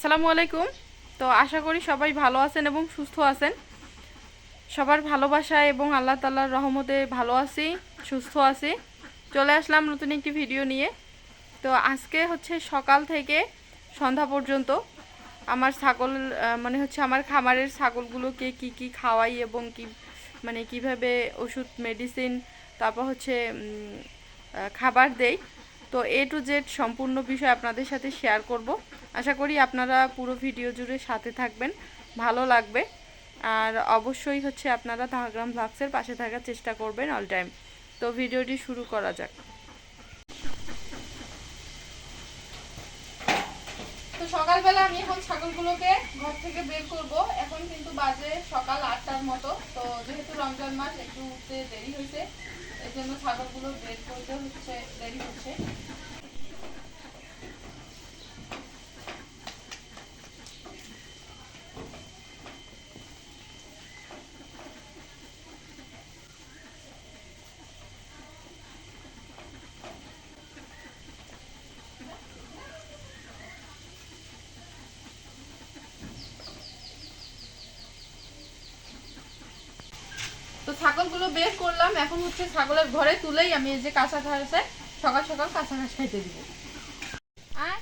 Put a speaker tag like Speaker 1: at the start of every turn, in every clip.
Speaker 1: আসসালামু আলাইকুম। তো আশা করি সবাই ভালো আছেন এবং সুস্থ আছেন। সবার ভালোবাসা এবং আল্লাহ তাল্লাহর রহমতে ভালো আছি, সুস্থ আছি। চলে আসলাম নতুন একটি ভিডিও নিয়ে। তো আজকে হচ্ছে সকাল থেকে সন্ধ্যা পর্যন্ত আমার ছাগল মানে হচ্ছে আমার খামারের ছাগলগুলোকে কি কি খাওয়াই এবং কি মানে কীভাবে ওষুধ মেডিসিন তারপর হচ্ছে খাবার দেই। তো এ টু জেড সম্পূর্ণ বিষয় আপনাদের সাথে শেয়ার করব। আশা করি আপনারা পুরো ভিডিও জুড়ে সাথে থাকবেন, ভালো লাগবে। আর অবশ্যই হচ্ছে আপনারা ধাগ্রাম ভ্লগসের পাশে থাকার চেষ্টা করবেন অল টাইম তো ভিডিওটি শুরু করা যাক। তো সকালবেলা আমি এখন ছাগলগুলোকে ঘর থেকে বের করব। এখন কিন্তু বাজে সকাল আটটার মতো। তো যেহেতু রমজান মাস, একটু উঠতে দেরি হয়েছে। এই জন্য ছাগলগুলো বের করতে হচ্ছে দেরি হচ্ছে। ছাগলগুলো বের করলাম, এখন হচ্ছে ছাগলের ঘরে তুলেই আমি এই যে কাঁচা ঘাসে, সকাল সকাল কাঁচা ঘাস খাইতে দিব। আর?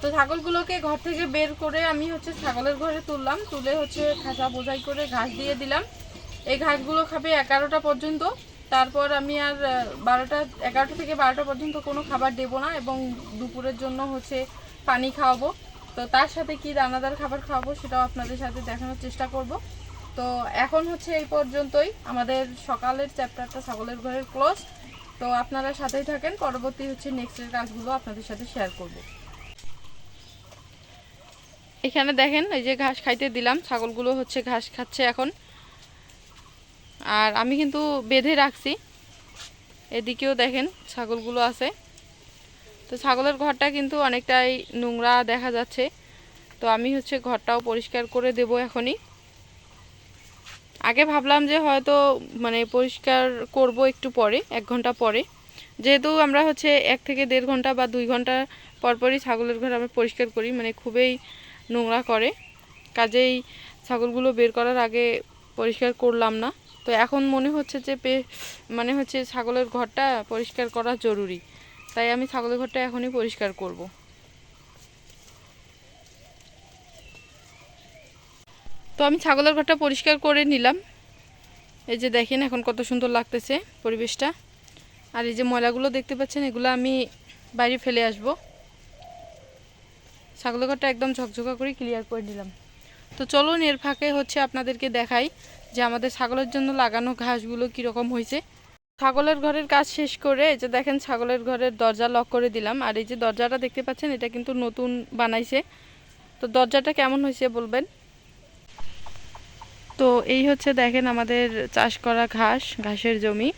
Speaker 1: তো ছাগলগুলোকে ঘর থেকে বের করে আমি হচ্ছে ছাগলের ঘরে তুললাম, তুলে হচ্ছে খাঁচা বোঝাই করে ঘাস দিয়ে দিলাম। এই ঘাসগুলো খাবে এগারোটা পর্যন্ত। তারপর আমি আর বারোটা, এগারোটা থেকে বারোটা পর্যন্ত কোনো খাবার দেবো না এবং দুপুরের জন্য হচ্ছে পানি খাওয়াবো। তো তার সাথে কি দানাদার খাবার খাওয়াবো সেটাও আপনাদের সাথে দেখানোর চেষ্টা করব। তো এখন হচ্ছে এই পর্যন্তই। আমাদের সকালের চ্যাপ্টারটা ছাগলের ঘরের ক্লোজ তো আপনারা সাথেই থাকেন। পরবর্তী হচ্ছে নেক্সটের কাজগুলো আপনাদের সাথে শেয়ার করব। এখানে দেখেন, এই যে ঘাস খাইতে দিলাম, ছাগলগুলো হচ্ছে ঘাস খাচ্ছে এখন। আর আমি কিন্তু বেঁধে রাখছি। এদিকেও দেখেন, ছাগলগুলো আছে। তো ছাগলের ঘরটা কিন্তু অনেকটাই নোংরা দেখা যাচ্ছে। তো আমি হচ্ছে ঘরটাও পরিষ্কার করে দেব এখনই। আগে ভাবলাম যে হয়তো মানে পরিষ্কার করব একটু পরে, এক ঘণ্টা পরে। যেহেতু আমরা হচ্ছে এক থেকে দেড় ঘণ্টা বা দুই ঘণ্টা পরপরই ছাগলের ঘর আমরা পরিষ্কার করি মানে খুবই নোংরা করে। কাজেই ছাগলগুলো বের করার আগে পরিষ্কার করলাম না। তো এখন মনে হচ্ছে যে পে মানে হচ্ছে ছাগলের ঘরটা পরিষ্কার করা জরুরি। তাই আমি ছাগলের ঘরটা এখনই পরিষ্কার করব। তো আমি ছাগলের ঘরটা পরিষ্কার করে নিলাম। এই যে দেখেন এখন কত সুন্দর লাগতেছে পরিবেশটা। আর এই যে ময়লাগুলো দেখতে পাচ্ছেন, এগুলো আমি বাইরে ফেলে আসব। ছাগলের ঘরটা একদম ঝকঝকা করে ক্লিয়ার করে নিলাম। তো চলুন এর ফাঁকে হচ্ছে আপনাদেরকে দেখাই যে আমাদের ছাগলের জন্য লাগানো ঘাসগুলো কীরকম হয়েছে। ছাগলের ঘরের কাজ শেষ করে এই যে দেখেন ছাগলের ঘরের দরজা লক করে দিলাম। আর এই যে দরজাটা দেখতে পাচ্ছেন, এটা কিন্তু নতুন বানাইছে। তো দরজাটা কেমন হয়েছে বলবেন? তো এই হচ্ছে দেখেন আমাদের চাষ করা ঘাস, ঘাসের জমি।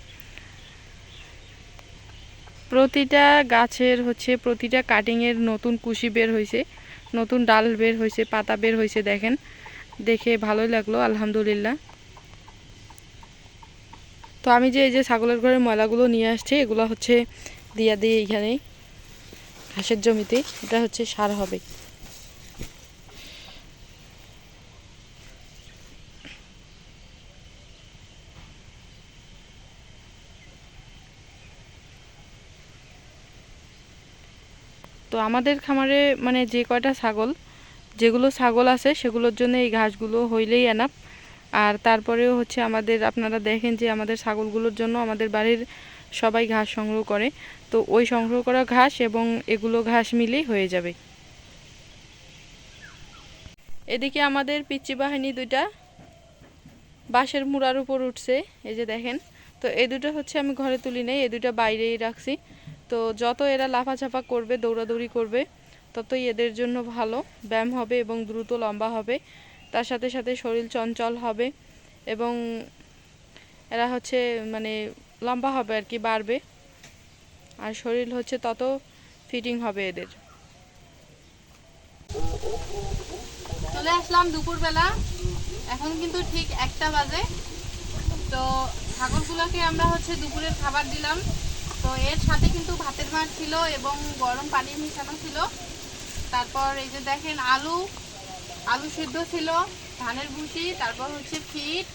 Speaker 1: প্রতিটা গাছের হচ্ছে, প্রতিটা কাটিংয়ের নতুন কুশি বের হয়েছে নতুন ডাল বের হয়েছে পাতা বের হয়েছে দেখেন। দেখে ভালোই লাগল, আলহামদুলিল্লাহ। তো আমি যে এই যে ছাগলের ঘরের ময়লাগুলো নিয়ে আসছি, এগুলো হচ্ছে দিয়া দিয়ে এইখানেই ঘাসের জমিতে। এটা হচ্ছে সার হবে। তো আমাদের খামারে মানে যে কয়টা ছাগল, যেগুলো ছাগল আছে সেগুলোর জন্য এই ঘাসগুলো হইলেই এনাফ আর তারপরেও হচ্ছে আমাদের, আপনারা দেখেন যে আমাদের ছাগলগুলোর জন্য আমাদের বাড়ির সবাই ঘাস সংগ্রহ করে। তো ওই সংগ্রহ করা ঘাস এবং এগুলো ঘাস মিলেই হয়ে যাবে। এদিকে আমাদের পিচ্চি বাহিনী দুইটা বাঁশের মুড়ার উপর উঠছে, এই যে দেখেন। তো এই দুটো হচ্ছে আমি ঘরে তুলি নেই, এই দুটো বাইরেই রাখছি। তো যত এরা লাফাঝাফা করবে, দৌড়াদৌড়ি করবে, ততই এদের জন্য ভালো। ব্যায়াম হবে এবং দ্রুত লম্বা হবে। তার সাথে সাথে শরীর চঞ্চল হবে এবং এরা হচ্ছে মানে লম্বা হবে আর কি, বাড়বে। আর শরীর হচ্ছে তত ফিটিং হবে এদের। চলে আসলাম দুপুরবেলা। এখন কিন্তু ঠিক একটা বাজে। তো ছাগলগুলোকে আমরা হচ্ছে দুপুরের খাবার দিলাম। তো এর সাথে কিন্তু ভাতের মাছ ছিল এবং গরম পানি মিশানো ছিল। তারপর এই যে দেখেন আলু আলু সিদ্ধ ছিল, ধানের ভুসি, তারপর হচ্ছে ফিট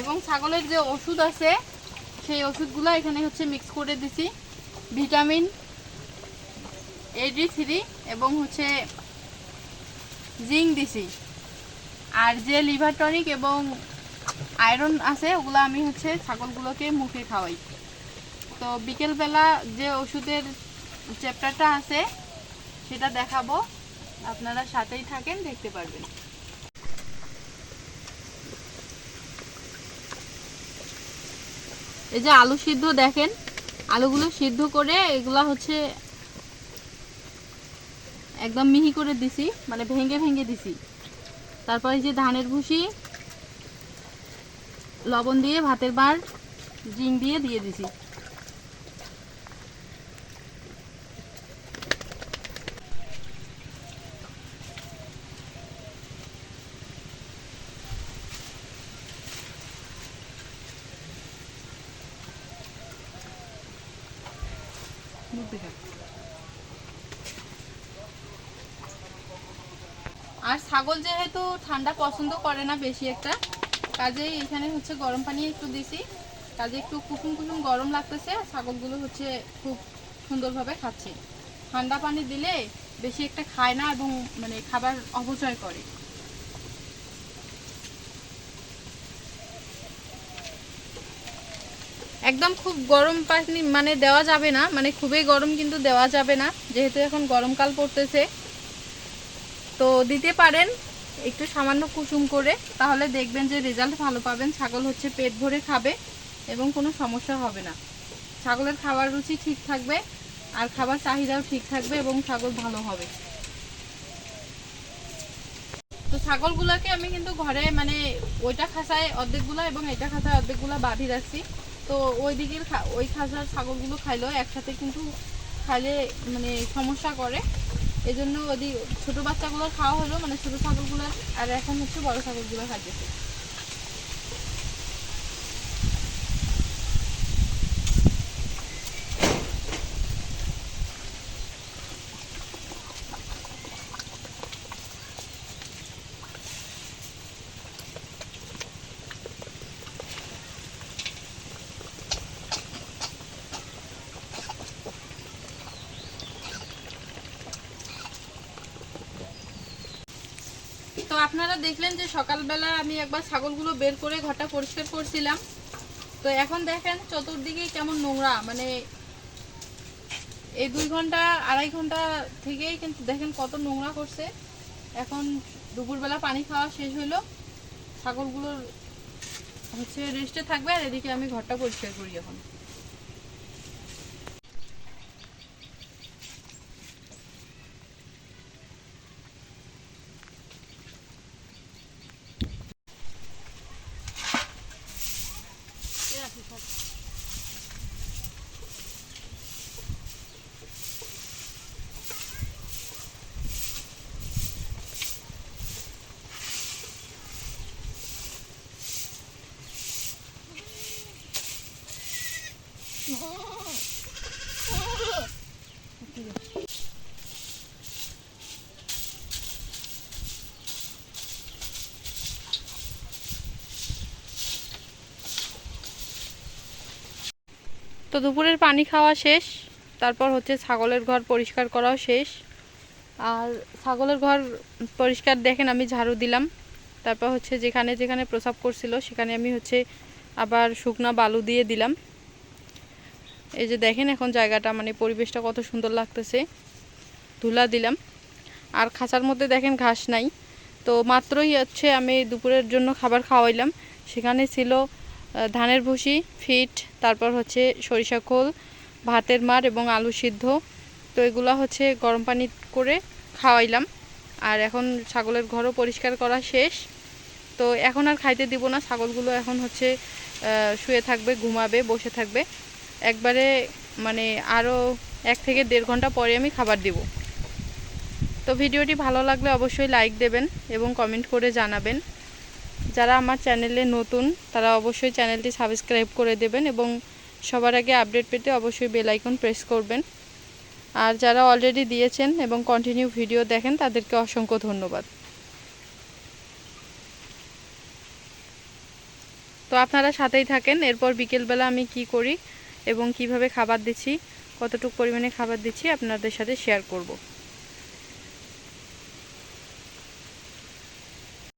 Speaker 1: এবং ছাগলের যে ওষুধ আছে, সেই ওষুধগুলো এখানে হচ্ছে মিক্স করে দিছি। ভিটামিন এইডি থ্রি এবং হচ্ছে জিঙ্ক দিছি। আর যে লিভার টনিক এবং আয়রন আছে, ওগুলো আমি হচ্ছে ছাগলগুলোকে মুখে খাওয়াই। তো বিকেলবেলা যে ওষুধের চ্যাপ্টারটা আছে, সেটা দেখাবো। আপনারা সাথেই থাকেন, দেখতে পারবেন। এই যে আলু সিদ্ধ দেখেন, আলুগুলো সিদ্ধ করে এগুলা হচ্ছে একদম মিহি করে দিছি মানে ভেঙে ভেঙে দিছি। তারপর যে ধানের ভুসি লবণ দিয়ে, ভাতের বার, জিং দিয়ে দিয়ে দিছি। আর ছাগল যেহেতু ঠান্ডা পছন্দ করে না বেশি একটা কাজেই এখানে হচ্ছে গরম পানি একটু দিছি। কাজে একটু কুসুম কুসুম গরম লাগতেছে ছাগলগুলো হচ্ছে খুব সুন্দরভাবে খাচ্ছে। ঠান্ডা পানি দিলে বেশি একটা খায় না এবং মানে খাবার অপচয় করে। একদম খুব গরম পানি মানে দেওয়া যাবে না মানে খুবই গরম কিন্তু দেওয়া যাবে না, যেহেতু এখন গরমকাল পড়তেছে। তো দিতে পারেন একটু সামান্য কুসুম করে, তাহলে দেখবেন যে রেজাল্ট ভালো পাবেন। ছাগল হচ্ছে পেট ভরে খাবে এবং কোনো সমস্যা হবে না। ছাগলের খাবার রুচি ঠিক থাকবে, আর খাবার চাহিদাও ঠিক থাকবে এবং ছাগল ভালো হবে। তো ছাগলগুলোকে আমি কিন্তু ঘরে মানে ওইটা খাসায় অর্ধেকগুলো এবং এটা খাসায় অর্ধেকগুলো বাঁধি রাখছি। তো ওই দিকের ওই খাসার ছাগলগুলো খাইলেও একসাথে কিন্তু খাইলে মানে সমস্যা করে। এই ওই ছোট বাচ্চাগুলোর খাওয়া হলো মানে ছোটো ছাগলগুলোর আর এখন হচ্ছে বড় ছাগলগুলো খাইতেছে আপনারা দেখলেন যে সকালবেলা আমি একবার ছাগলগুলো বের করে ঘরটা পরিষ্কার করছিলাম। তো এখন দেখেন চতুর্দিকে কেমন নোংরা মানে এই দুই ঘণ্টা, আড়াই ঘণ্টা থেকেই কিন্তু দেখেন কত নোংরা করছে। এখন দুপুরবেলা পানি খাওয়া শেষ হলো ছাগলগুলোর হচ্ছে রেস্টে থাকবে আর এদিকে আমি ঘরটা পরিষ্কার করি এখন। তো দুপুরের পানি খাওয়া শেষ, তারপর হচ্ছে ছাগলের ঘর পরিষ্কার করাও শেষ। আর ছাগলের ঘর পরিষ্কার দেখেন আমি ঝাড়ু দিলাম, তারপর হচ্ছে যেখানে যেখানে প্রসাব করছিল সেখানে আমি হচ্ছে আবার শুকনা বালু দিয়ে দিলাম। এই যে দেখেন এখন জায়গাটা মানে পরিবেশটা কত সুন্দর লাগতেছে। ধুলা দিলাম। আর খাঁচার মধ্যে দেখেন ঘাস নাই। তো মাত্রই হচ্ছে আমি দুপুরের জন্য খাবার খাওয়াইলাম। সেখানে ছিল ধানের ভুসি, ফিট, তারপর হচ্ছে সরিষা খোল, ভাতের মার এবং আলু সিদ্ধ। তো এগুলো হচ্ছে গরম পানি করে খাওয়াইলাম। আর এখন ছাগলের ঘরও পরিষ্কার করা শেষ। তো এখন আর খাইতে দিব না, ছাগলগুলো এখন হচ্ছে শুয়ে থাকবে, ঘুমাবে, বসে থাকবে। একবারে মানে আরও এক থেকে দেড় ঘণ্টা পরে আমি খাবার দিব। তো ভিডিওটি ভালো লাগলে অবশ্যই লাইক দেবেন এবং কমেন্ট করে জানাবেন। যারা আমার চ্যানেলে নতুন, তারা অবশ্যই চ্যানেলটি সাবস্ক্রাইব করে দেবেন এবং সবার আগে আপডেট পেতে অবশ্যই বেল আইকন প্রেস করবেন। আর যারা অলরেডি দিয়েছেন এবং কন্টিনিউ ভিডিও দেখেন, তাদেরকে অসংখ্য ধন্যবাদ। তো আপনারা সাথেই থাকেন, এরপর বিকেলবেলা আমি কি করি এবং কীভাবে খাবার দিচ্ছি, কতটুকু পরিমাণে খাবার দিচ্ছি আপনাদের সাথে শেয়ার করব।